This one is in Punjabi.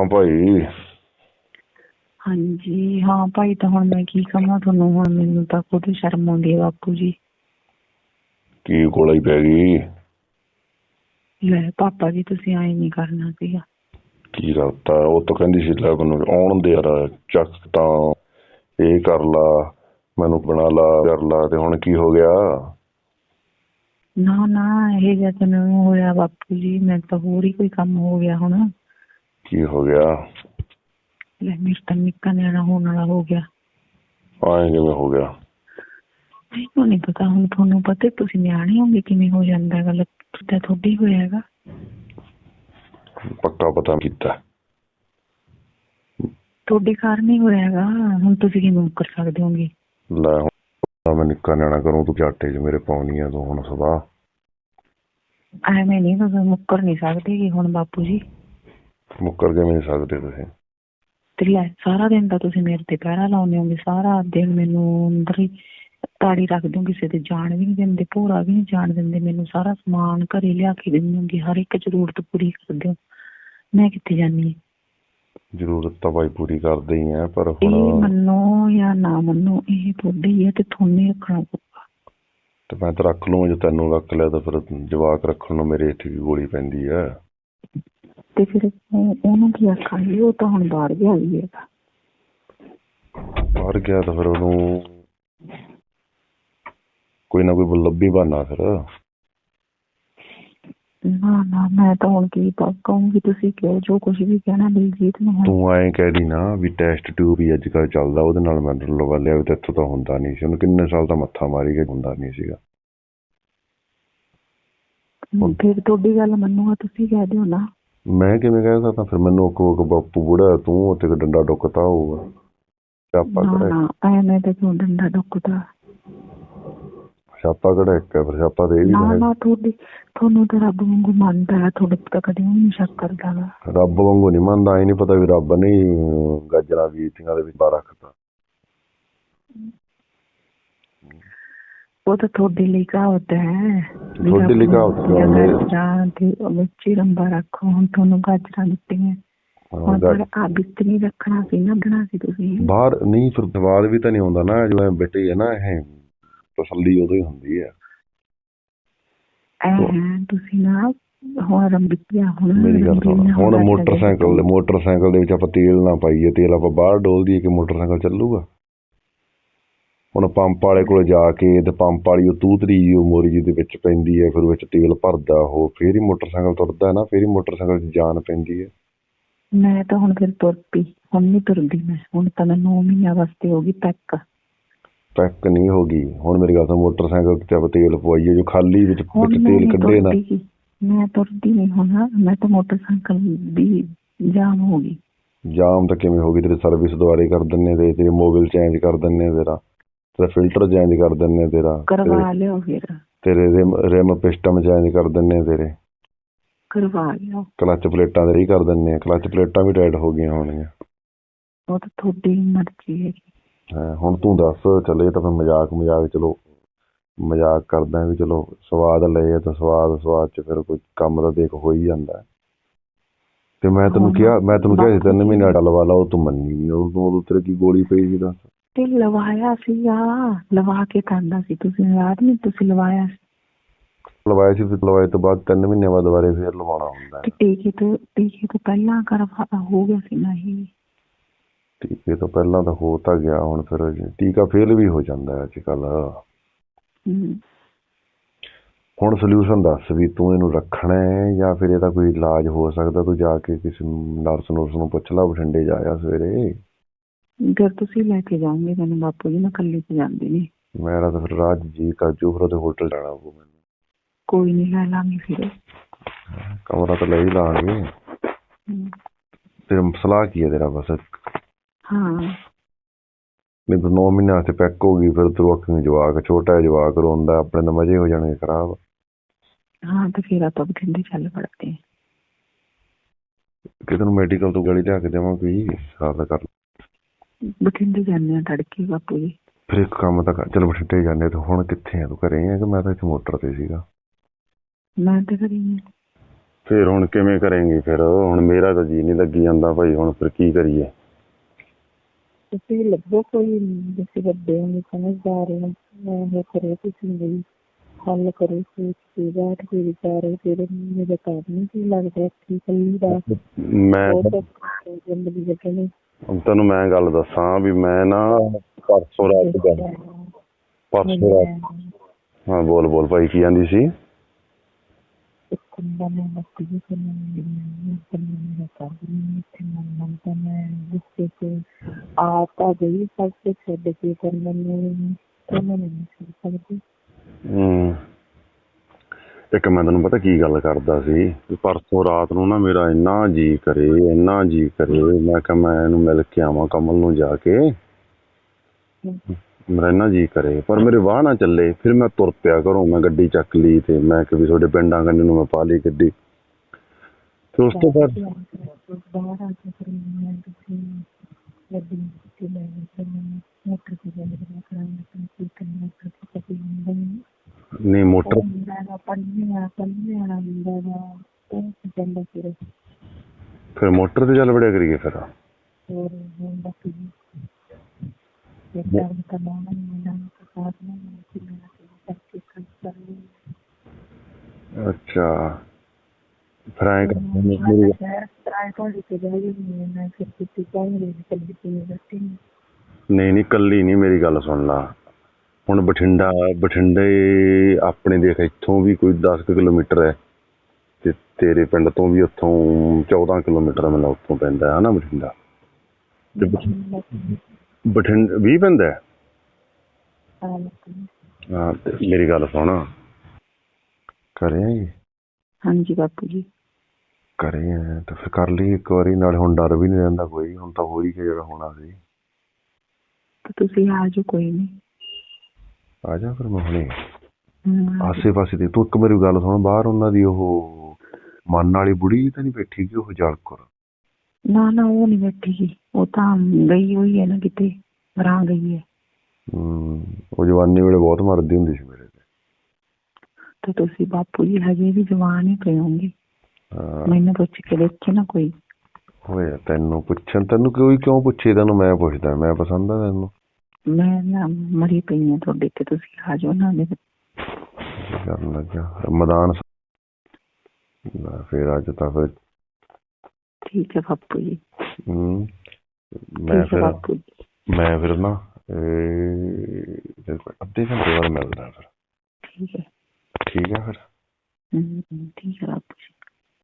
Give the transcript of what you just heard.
ਹਾਂ ਭਾਈ। ਹਾਂਜੀ ਹਾਂ ਭਾਈ ਤਾਂ ਹੁਣ ਮੈਂ ਕੀ ਕਹਾਂ ਤੁਹਾਨੂੰ ਹੁਣ ਮੈਨੂੰ ਤਾਂ ਖੁਦ ਸ਼ਰਮ ਆਉਂਦੀ ਹੈ ਬਾਪੂ ਜੀ। ਕੀ ਕੋਲੇ ਹੀ ਪੈ ਗਈ? ਲੈ ਪਾਪਾ ਜੀ ਤੁਸੀਂ ਆਏ ਨਹੀਂ ਕਰਨਾ ਸੀਗਾ। ਕੀ ਕਰਤਾ? ਉਹ ਤਾਂ ਕਹਿੰਦੀ ਸੀ ਲੈ ਮੈਨੂੰ ਆਉਣ ਦੇ ਯਾਰ ਚੱਕ ਤਾਂ ਇਹ ਕਰ ਲਾ ਮੈਨੂੰ ਬਣਾ ਲਾ ਕਰ ਲਾ ਤੇ ਹੁਣ ਕੀ ਹੋ ਗਿਆ? ਨਾ ਨਾ ਇਹ ਜਿਹਾ ਤਾਂ ਨਹੀਂ ਹੋਇਆ ਬਾਪੂ ਜੀ ਮੈਂ ਤਾਂ ਹੋਰ ਹੀ ਕੋਈ ਕੰਮ ਹੋ ਗਿਆ ਹੁਣ। ਕੀ ਹੋ ਗਿਆ? ਲੈ ਮੇਰਾ ਤਾਂ ਨਿੱਕਾ ਨਿਆਣਾ ਹੋਣ ਵਾਲਾ ਹੋ ਗਿਆ। ਆਏ ਕਿਵੇਂ ਹੋ ਗਿਆ? ਮੈਨੂੰ ਨਹੀਂ ਪਤਾ ਹੁਣ ਤੁਹਾਨੂੰ ਪਤਾ ਤੁਸੀਂ ਨਿਆਣੇ ਹੋਗੇ ਕਿਵੇਂ ਹੋ ਜਾਂਦਾ ਹੈ ਗੱਲ ਤਾਂ ਤੁਹਾਡੀ ਹੋਇਆ ਹੈਗਾ। ਪੱਕਾ ਪਤਾ ਕੀਤਾ। ਤੁਹਾਡੇ ਕਾਰਨ ਹੀ ਹੋਇਆ ਹੈਗਾ ਹੁਣ ਤੁਸੀਂ ਕਿਵੇਂ ਕਰ ਸਕਦੇ ਹੋਗੇ? ਲੈ ਹੁਣ ਮੈਂ ਨਿੱਕਾ ਨਿਆਣਾ ਕਰੂੰ ਤੂੰ ਝਾਟੇ 'ਚ ਮੇਰੇ ਪਾਉਣੀ ਆ ਤੂੰ ਹੁਣ ਸਦਾ। ਐਵੇਂ ਨਹੀਂ ਤੁਸੀਂ ਮੁੱਕਰ ਨਹੀਂ ਸਕਦੇ ਕਿ ਹੁਣ ਬਾਪੂ ਜੀ। ਮੁੱਕਰ ਕਿਵੇਂ ਨਹੀਂ ਸਕਦੇ ਤੁਸੀਂ। ਤੇ ਲੈ ਸਾਰਾ ਦਿਨ ਤਾਂ ਤੁਸੀਂ ਮੇਰੇ ਤੇ ਪਹਿਰਾ ਲਾਉਂਦੇ ਹੋਗੇ ਸਾਰਾ ਦਿਨ ਮੈਨੂੰ ਅੰਦਰ ਹੀ ਤਾੜੀ ਰੱਖਦੇ ਹੋ ਕਿਸੇ ਤੇ ਜਾਣ ਵੀ ਨਹੀਂ ਦਿੰਦੇ ਭੋਰਾ ਵੀ ਨਹੀਂ ਜਾਣ ਦਿੰਦੇ ਮੈਨੂੰ ਸਾਰਾ ਸਮਾਨ ਘਰੇ ਲਿਆ ਕੇ ਦਿੰਦੇ ਹੋਗੇ ਹਰ ਇੱਕ ਜ਼ਰੂਰਤ ਪੂਰੀ ਕਰਦੇ ਹੋ ਮੈਂ ਕਿੱਥੇ ਜਾਨੀ ਹਾਂ? ਜ਼ਰੂਰਤ ਤਾਂ ਭਾਈ ਪੂਰੀ ਕਰਦੇ ਹੀ ਆ ਪਰ ਇਹ ਹੁਣ ਮੰਨੋ ਜਾਂ ਨਾ ਮੰਨੋ ਇਹ ਤੁਹਾਡੇ ਹੀ ਤੇ ਤੁਹਾਨੂੰ ਰੱਖਣਾ ਪਊਗਾ। ਤੇ ਮੈਂ ਤਾਂ ਰੱਖ ਲੂੰ ਜੇ ਤੈਨੂੰ ਰੱਖ ਲਿਆ ਤਾਂ ਫਿਰ ਜਵਾਕ ਰੱਖਣ ਨੂੰ ਮੇਰੇ ਇੱਥੇ ਵੀ ਗੋਲੀ ਪੈਂਦੀ ਆ। ਤੇ ਫਿਰ ਉਹ- ਉਹਨੂੰ ਕੀ ਆਖਾਂਗੇ ਉਹ ਤਾਂ ਹੁਣ ਬਾਹਰ ਗਿਆ ਹੀ ਹੈਗਾ ਬਾਹਰ ਗਿਆ ਤਾਂ ਫਿਰ ਉਹਨੂੰ ਕੋਈ ਨਾ ਕੋਈ ਲੱਭੀ ਬਹਾਨਾ ਫਿਰ। ਨਾ ਨਾ ਮੈਂ ਤਾਂ ਹੁਣ ਕੀ ਕਹੂੰਗੀ ਤੁਸੀਂ ਕਿਹਾ ਜੋ ਕੁਝ ਵੀ ਕਹਿਣਾ ਦਿਲਜੀਤ ਨੂੰ ਤੂੰ ਐਂ ਕਹਿ ਦੀ ਨਾ ਵੀ ਟੈਸਟ ਟਿਊਬ ਵੀ ਅੱਜ ਕੱਲ ਚੱਲਦਾ ਉਹਦੇ ਨਾਲ ਮੈਂ ਲਵਾ ਲਿਆ ਵੀ ਤੇ ਇੱਥੋਂ ਤਾਂ ਹੁੰਦਾ ਨਹੀਂ ਸੀ। ਉਹਨੂੰ ਕਿੰਨੇ ਸਾਲ ਦਾ ਮੱਥਾ ਮਾਰੀ ਗਿਆ ਹੁੰਦਾ ਨਹੀਂ ਸੀਗਾ। ਫਿਰ ਤੁਹਾਡੀ ਗੱਲ ਮੰਨੂਗਾ ਤੁਸੀਂ ਕਹਿ ਦਿਓ ਨਾ। ਮੈਂ ਕਿਵੇਂ ਕਹਿ ਸਕਦਾ? ਫਿਰ ਮੈਨੂੰ ਕੋ ਕੋ ਬਾਪੂ ਬੁੜਾ ਤੂੰ ਉੱਥੇ ਕੋਈ ਡੰਡਾ ਡੁੱਕਤਾ ਹੋਊਗਾ। ਕਿਹੜਾ ਨਾ ਐਵੇਂ ਤਾਂ ਕਿਉਂ ਡੰਡਾ ਡੁੱਕਦਾ। ਸਿਆਪਾ ਕਿਹੜਾ ਇੱਕ ਫਿਰ ਤੇ ਇਹ ਵੀ ਨਾ ਤਾਂ ਨਾ ਤੁਹਾਡੀ ਤੁਹਾਨੂੰ ਤਾਂ ਰੱਬ ਵਾਂਗੂ ਮੰਨਦਾ ਹੈ। ਤੁਹਾਡੇ ਤੇ ਤਾਂ ਕਦੇ ਨਹੀਂ ਸ਼ੱਕ ਕਰਦਾ ਰੱਬ ਵਾਂਗੂ ਨਹੀਂ ਮੰਨਦਾ ਐ ਨਹੀਂ ਪਤਾ ਵੀ ਰੱਬ ਨੇ ਗਾਜਰਾਂ ਬੀਜੀਆਂ ਦੇ ਵਿੱਚ ਰੱਖਤਾ। ਉਹ ਤਾਂ ਤੁਹਾਡੇ ਲਈ ਕਹਾਵਤ ਹੈ। ਤੁਹਾਡੇ ਲਈ ਕਹਾਵਤ ਹੈ। ਗਾਜਰਾਂ ਵਿੱਚ ਹੀ ਰੰਬਾ ਰੱਖੋ। ਹੁਣ ਤੁਹਾਨੂੰ ਗਾਜਰਾਂ ਦਿੱਤੀਆਂ। ਪਰ ਆ ਬਿਸਤ ਨਹੀਂ ਰੱਖਣਾ ਸੀ ਨਾ ਬਣਾ ਸੀ ਤੁਸੀਂ। ਬਾਹਰ ਨਹੀਂ ਫਿਰ ਸਵਾਦ ਵੀ ਤਾਂ ਨਹੀਂ ਆਉਂਦਾ ਨਾ ਜੋ ਐ ਬੇਟੇ ਹੈ ਨਾ ਇਹ ਤਸੱਲੀ ਉਦੋਂ ਹੀ ਹੁੰਦੀ ਹੈ। ਐ ਤੁਸੀਂ ਨਾ ਹੁਣ ਰੰਬੀਆਂ ਹੁਣ ਮੇਰੀ ਗੱਲ ਹੁਣ ਮੋਟਰਸਾਈਕਲ ਦੇ ਮੋਟਰਸਾਈਕਲ ਦੇ ਵਿੱਚ ਆਪਾਂ ਤੇਲ ਨਾ ਪਾਈਏ ਤੇਲ ਆਪਾਂ ਬਾਹਰ ਡੋਲ ਦਈਏ ਕਿ ਮੋਟਰਸਾਈਕਲ ਚੱਲੂਗਾ। ਹੁਣ ਪੰਪ ਵਾਲੇ ਕੋਲ ਜਾ ਕੇ ਤੇ ਪੰਪ ਵਾਲੀ ਉਹ ਤੂਤਰੀ ਉਹ ਮੋਰੀ ਜੀ ਦੇ ਵਿੱਚ ਪੈਂਦੀ ਹੈ ਫਿਰ ਵਿੱਚ ਤੇਲ ਭਰਦਾ ਉਹ ਫੇਰ ਹੀ ਮੋਟਰਸਾਈਕਲ ਤੁਰਦਾ ਨਾ ਫੇਰ ਹੀ ਮੋਟਰਸਾਈਕਲ 'ਚ ਜਾਨ ਪੈਂਦੀ ਹੈ। ਮੈਂ ਤਾਂ ਹੁਣ ਫਿਰ ਤੁਰ ਪਈ ਹੁਣ ਨਹੀਂ ਤੁਰਦੀ ਮੈਂ ਹੁਣ ਤਾਂ ਮੈਂ 9 ਮਹੀਨਿਆਂ ਵਾਸਤੇ ਹੋ ਗਈ ਪੈਕ। ਪੈਕ ਨਹੀਂ ਹੋ ਗਈ ਹੁਣ ਮੇਰੀ ਗੱਲ ਸੁਣ ਮੋਟਰਸਾਈਕਲ ਤੇ ਆਪਾਂ ਤੇਲ ਪਵਾਈਏ ਜੋ ਖਾਲੀ ਵਿੱਚ ਵਿੱਚ ਤੇਲ ਕੱਢੇ ਨਾ। ਮੈਂ ਤੁਰਦੀ ਨਹੀਂ ਹੁਣ ਮੈਂ ਤਾਂ ਮੋਟਰਸਾਈਕਲ ਦੀ ਜਾਮ ਹੋ ਗਈ। ਜਾਮ ਤਾਂ ਕਿਵੇਂ ਹੋ ਗਈ ਤੇਰੀ ਸਰਵਿਸ ਦੁਆਰੇ ਕਰ ਦਿੰਨੇ ਤੇ ਤੇਰੇ ਮੋਬਾਈਲ ਚੇਂਜ ਕਰ ਦਿੰਨੇ ਤੇਰਾ। ਤੇਰਾ ਫਿਲਟਰ ਚੇਂਜ ਕਰ ਦਿੰਨੇ ਤੇਰਾ ਕਰਵਾ ਲਿਓ ਫਿਰ। ਤੇਰੇ ਰਿਮ ਰਿਮ ਪਿਸਟਮ ਚੇਂਜ ਕਰ ਦਿੰਨੇ ਤੇਰੇ। ਕਰਵਾ ਲਿਓ। ਕਲੱਚ ਪਲੇਟਾਂ ਦੇ ਹੀ ਕਰ ਦਿੰਨੇ ਆ। ਕਲੱਚ ਪਲੇਟਾਂ ਵੀ ਟਾਈਟ ਹੋ ਗਈਆਂ ਹੋਣਗੀਆਂ। ਉਹ ਤਾਂ ਤੁਹਾਡੀ ਮਰਜ਼ੀ ਹੈ ਹਾਂ, ਹੁਣ ਤੂੰ ਦੱਸ ਚੱਲੇ ਤਾਂ ਫਿਰ ਮਜ਼ਾਕ ਮਜ਼ਾਕ ਚਲੋ ਮਜ਼ਾਕ ਕਰਦਾ ਵੀ ਚਲੋ ਸਵਾਦ ਲਏ ਤਾਂ ਸਵਾਦ ਸਵਾਦ ਚ ਫਿਰ ਕੋਈ ਕੰਮ ਤਾਂ ਦੇਖ ਹੋ ਹੀ ਜਾਂਦਾ। ਤੇ ਮੈਂ ਤੈਨੂੰ ਕਿਹਾ ਮੈਂ ਤੈਨੂੰ ਕਿਹਾ ਸੀ ਤਿੰਨ ਮਹੀਨੇ ਡਲਵਾ ਲਾ ਉਹ ਤੂੰ ਮੰਨੀ ਨਹੀਂ ਉਦੋਂ ਉਦੋਂ ਤੇਰੇ ਕੀ ਗੋਲੀ ਪਈ ਸੀ ਦੱਸ। ਤੇ ਲਵਾਇਆ ਸੀਗਾ ਲਵਾ ਕੇ ਖਾਂਦਾ ਸੀ। ਤੁਸੀਂ ਯਾਦ ਨਹੀਂ ਤੁਸੀਂ ਲਵਾਇਆ ਸੀ? ਲਵਾਇਆ ਸੀ ਫਿਰ ਲਵਾਏ ਤੋਂ ਬਾਅਦ ਤਿੰਨ ਮਹੀਨੇ ਬਾਅਦ ਦੁਬਾਰੇ ਫੇਰ ਲਵਾਉਣਾ ਹੁੰਦਾ ਹੈ। ਤੇ ਟੀਕੇ ਤੋਂ ਟੀਕੇ ਤੋਂ ਪਹਿਲਾਂ ਕਰਵਾ ਹੋ ਗਿਆ ਸੀ ਨਾ ਇਹ ਟੀਕੇ ਤੋਂ ਪਹਿਲਾਂ ਤਾਂ ਹੋ ਤਾਂ ਗਿਆ ਹੁਣ ਫਿਰ ਟੀਕਾ ਫੇਲ ਵੀ ਹੋ ਜਾਂਦਾ ਹੈ ਅੱਜ ਕੱਲ। ਹੁਣ ਸੋਲੂਸ਼ਨ ਦੱਸ ਵੀ ਤੂੰ ਇਹਨੂੰ ਰੱਖਣਾ ਹੈ ਜਾਂ ਫਿਰ ਇਹਦਾ ਕੋਈ ਇਲਾਜ ਹੋ ਸਕਦਾ? ਤੂੰ ਜਾ ਕੇ ਕਿਸੇ ਨਰਸ ਨੂਰਸ ਨੂੰ ਪੁੱਛ ਲਾ ਬਠਿੰਡੇ ਜਾਇਆ ਸਵੇਰੇ। ਫਿਰ ਤੁਸੀਂ ਲੈ ਕੇ ਜਾਓਗੇ ਮੈਨੂੰ ਬਾਪੂ ਜੀ ਮੈਂ ਇਕੱਲੀ ਤੇ ਜਾਂਦੀ ਨਹੀਂ। ਮੇਰਾ ਤਾਂ ਫਿਰ ਰਾਜ ਜੀ ਕਾਜੂ ਫਿਰ ਉਹਦੇ ਹੋਟਲ ਜਾਣਾ ਪਊ ਮੈਨੂੰ। ਕੋਈ ਨਹੀਂ ਲੈ ਲਾਂਗੇ ਫਿਰ। ਕਮਰਾ ਤਾਂ ਲੈ ਹੀ ਲਾਂਗੇ। ਤੇ ਸਲਾਹ ਕੀ ਹੈ ਤੇਰਾ ਬਸ? ਹਾਂ। ਨਹੀਂ ਤਾਂ 9 ਮਹੀਨੇ ਵਾਸਤੇ ਪੈਕ ਹੋ ਗਈ ਫਿਰ ਤੂੰ ਅੱਖਾਂ ਜਵਾਕ ਛੋਟਾ ਜਿਹਾ ਜਵਾਕ ਰੋਂਦਾ ਆਪਣੇ ਤਾਂ ਮਜ਼ੇ ਹੋ ਜਾਣਗੇ ਖਰਾਬ। ਹਾਂ ਤੇ ਫਿਰ ਆਪਾਂ ਬਠਿੰਡੇ ਚੱਲ ਪੜਦੇ ਕਿਤੇ ਨੂੰ ਮੈਡੀਕਲ ਤੋਂ ਗਾੜੀ ਲਿਆ ਕੇ ਦੇਵਾਂ ਕੋਈ ਸਾਰਾ ਕਰ ਬਠਿੰਡੇ ਜਾਂਦੇ ਆ ਤੜਕੇ ਬਾਪੂ ਜੀ। ਫਿਰ ਇੱਕ ਕੰਮ ਤਾਂ ਚੱਲ ਬਠਿੰਡੇ ਜਾਂਦੇ ਤੇ ਹੁਣ ਕਿੱਥੇ ਆ ਤੂੰ? ਘਰੇ ਆ ਕਿ ਮੈਂ ਤਾਂ ਇੱਥੇ ਮੋਟਰ ਤੇ ਸੀਗਾ? ਮੈਂ ਤੇ ਕਰੀ ਫਿਰ ਹੁਣ ਕਿਵੇਂ ਕਰਾਂਗੇ ਫਿਰ? ਹੁਣ ਮੇਰਾ ਤਾਂ ਜੀ ਨਹੀਂ ਲੱਗੀ ਜਾਂਦਾ ਭਾਈ ਹੁਣ ਫਿਰ ਕੀ ਕਰੀਏ? ਤੁਸੀਂ ਲੱਭੋ ਕੋਈ ਜਿਸੇ ਵੱਡੇ ਹੋਣੇ ਸਮਝਦਾਰ ਹੋ ਮੈਂ ਕਰੇ ਤੁਸੀਂ ਵੀ। ਹੱਲ ਕਰੋ ਸੋਚ ਕੇ ਬੈਠ ਕੇ ਵਿਚਾਰੋ ਫਿਰ ਮੇਰੇ ਕੰਮ ਨਹੀਂ ਕੀ ਲੱਗਦਾ ਕਿ ਕੱਲੀ ਦਾ ਮੈਂ ਜ਼ਿੰਦਗੀ ਕੱਟਣੀ ਹੁਣ ਤੈਨੂੰ ਮੈਂ ਗੱਲ ਦੱਸਾਂ ਵੀ ਮੈਂ ਨਾ ਪਰਸੋਂ ਰਾਤ ਗਿਆ ਪਰਸੋਂ ਰਾਤ। ਹਾਂ। ਬੋਲ ਬੋਲ ਭਾਈ ਕੀ ਆਂਦੀ ਸੀ? ਇੱਕ ਬੰਦਾ ਮੈਂ ਲੱਗੀ ਸੀ ਫਿਰ ਮੈਂ ਮੈਂ ਮੇਰਾ ਕੰਮ ਨਹੀਂ ਤੇ ਇੱਕ ਮੈਂ ਤੈਨੂੰ ਪਤਾ ਕੀ ਗੱਲ ਕਰਦਾ ਸੀ? ਵੀ ਪਰਸੋਂ ਰਾਤ ਨੂੰ ਨਾ ਮੇਰਾ ਇੰਨਾ ਜੀ ਕਰੇ, ਇੰਨਾ ਜੀ ਕਰੇ, ਮੈਂ ਕਿਹਾ ਮੈਂ ਇਹਨੂੰ ਮਿਲ ਕੇ ਆਵਾਂ ਕਮਲ ਨੂੰ ਜਾ ਕੇ। ਮੇਰਾ ਇੰਨਾ ਜੀ ਕਰੇ, ਪਰ ਮੇਰੇ ਵਾਹ ਨਾ ਚੱਲੇ, ਫਿਰ ਮੈਂ ਤੁਰ ਪਿਆ ਘਰੋਂ, ਮੈਂ ਗੱਡੀ ਚੱਕ ਲਈ ਤੇ ਮੈਂ ਕਿ ਵੀ ਤੁਹਾਡੇ ਪਿੰਡਾਂ ਕੰਨੇ ਨੂੰ ਮੈਂ ਪਾ ਲਈ ਗੱਡੀ। ਤੇ ਉਸ ਤੋਂ ਬਾਅਦ ਮੋਟਰ ਤੇ ਲੈ ਕੇ ਕਰਾਂਗਾ ਤਾਂ ਕੀ ਕਰਨਾ ਫਿਰ ਨਹੀਂ ਮੋਟਰ ਫਿਰ ਮੋਟਰ ਤੇ ਚੱਲ ਵੜਿਆ ਕਰੀਏ ਫਿਰ। ਅੱਛਾ। ਫਿਰ ਐਂ ਕਰ ਮੇਰੀ ਟਰਾਈ ਕਰ ਲਈ ਤੇ ਜਾਈ ਮੈਂ ਫਿਰ ਕਿਤੇ ਜਾਈ ਚੱਲੀ ਤੇ ਬੈਠੀ ਨਹੀਂ ਨਹੀਂ ਕੱਲੀ ਨਹੀਂ ਮੇਰੀ ਗੱਲ ਸੁਣ ਲਾ। ਹੁਣ ਬਠਿੰਡਾ ਬਠਿੰਡੇ ਆਪਣੇ ਦੇਖ ਇੱਥੋਂ ਵੀ ਕੋਈ 10 ਕੁ ਕਿਲੋਮੀਟਰ ਹੈ ਤੇ ਤੇਰੇ ਪਿੰਡ ਤੋਂ ਵੀ ਉੱਥੋਂ 14 ਕਿਲੋਮੀਟਰ ਮੈਨੂੰ ਉੱਥੋਂ ਪੈਂਦਾ ਹੈ ਨਾ ਬਠਿੰਡਾ? ਤੇ ਬਠਿੰਡਾ 20 ਪੈਂਦਾ ਹੈ? ਤੇ ਮੇਰੀ ਗੱਲ ਸੁਣ। ਕਰੇ ਹਾਂਜੀ ਬਾਪੂ ਜੀ। ਕਰੇ ਤਾਂ ਫਿਰ ਕਰ ਲਈ ਇੱਕ ਵਾਰੀ ਨਾਲ ਹੁਣ ਡਰ ਵੀ ਨਹੀਂ ਰਹਿੰਦਾ ਕੋਈ ਹੁਣ ਤਾਂ ਹੋ ਹੀ ਗਿਆ ਜਿਹੜਾ ਹੋਣਾ ਸੀ। ਤੇ ਤੁਸੀਂ ਆ ਜਾਓ ਕੋਈ ਨਹੀਂ ਆ ਜਾ ਫਿਰ ਮੈਂ ਹੁਣੇ। ਆਸੇ ਪਾਸੇ ਦੇ ਤੂੰ ਇੱਕ ਮੇਰੀ ਗੱਲ ਸੁਣ ਬਾਹਰ ਉਹਨਾਂ ਦੀ ਉਹ ਮਨ ਵਾਲੀ ਬੁੜੀ ਤਾਂ ਨਹੀਂ ਬੈਠੀ ਕਿ ਉਹ ਜਲਕੁਰ ਨਾ ਨਾ ਉਹ ਨਹੀਂ ਬੈਠੀ। ਉਹ ਤਾਂ ਗਈ ਹੋਈ ਹੈ ਨਾ ਕਿਤੇ ਬਰਾਂ ਗਈ ਹੈ। ਉਹ ਜਵਾਨੀ ਵੇਲੇ ਬਹੁਤ ਮਰਦੀ ਹੁੰਦੀ ਸੀ ਮੇਰੇ ਤੇ। ਤੇ ਤੁਸੀਂ ਬਾਪੂ ਜੀ ਹਜੇ ਵੀ ਜਵਾਨ ਹੀ ਪਏ ਹੋਗੇ ਮੈਨੂੰ ਪੁੱਛ ਕੇ ਦੇਖੇ ਨਾ ਕੋਈ। ਹੋਇਆ ਤੈਨੂੰ ਪੁੱਛਣ ਤੈਨੂੰ ਕੋਈ ਕਿਉਂ ਪੁੱਛੇ? ਤੈਨੂੰ ਮੈਂ ਪੁੱਛਦਾ ਮੈਂ ਪਸੰਦ ਆ ਤੈਨੂੰ। ਮੈਂ ਨਾ ਮਰੀ ਪਈ ਹਾਂ ਤੁਹਾਡੇ ਤੇ ਤੁਸੀਂ ਆ ਜਾਓ ਨਾ ਮੇਰੇ। ਕਰਨ ਲੱਗਾ। ਮੈਦਾਨ ਲੈ ਫਿਰ ਅੱਜ ਤਾਂ ਫਿਰ ਠੀਕ ਹੈ ਬਾਪੂ ਜੀ। ਹਮ, ਮੈਂ ਠੀਕ ਹੈ ਫਿਰ ਬਾਪੂ ਜੀ। ਮੈਂ ਫਿਰ ਨਾ ਇਹ, ਅੱਧੇ ਘੰਟੇ ਬਾਅਦ ਮਿਲਦਾ ਫਿਰ। ਠੀਕ ਹੈ। ਠੀਕ ਆ ਫਿਰ। ਹਮ, ਠੀਕ ਹੈ ਬਾਪੂ ਜੀ।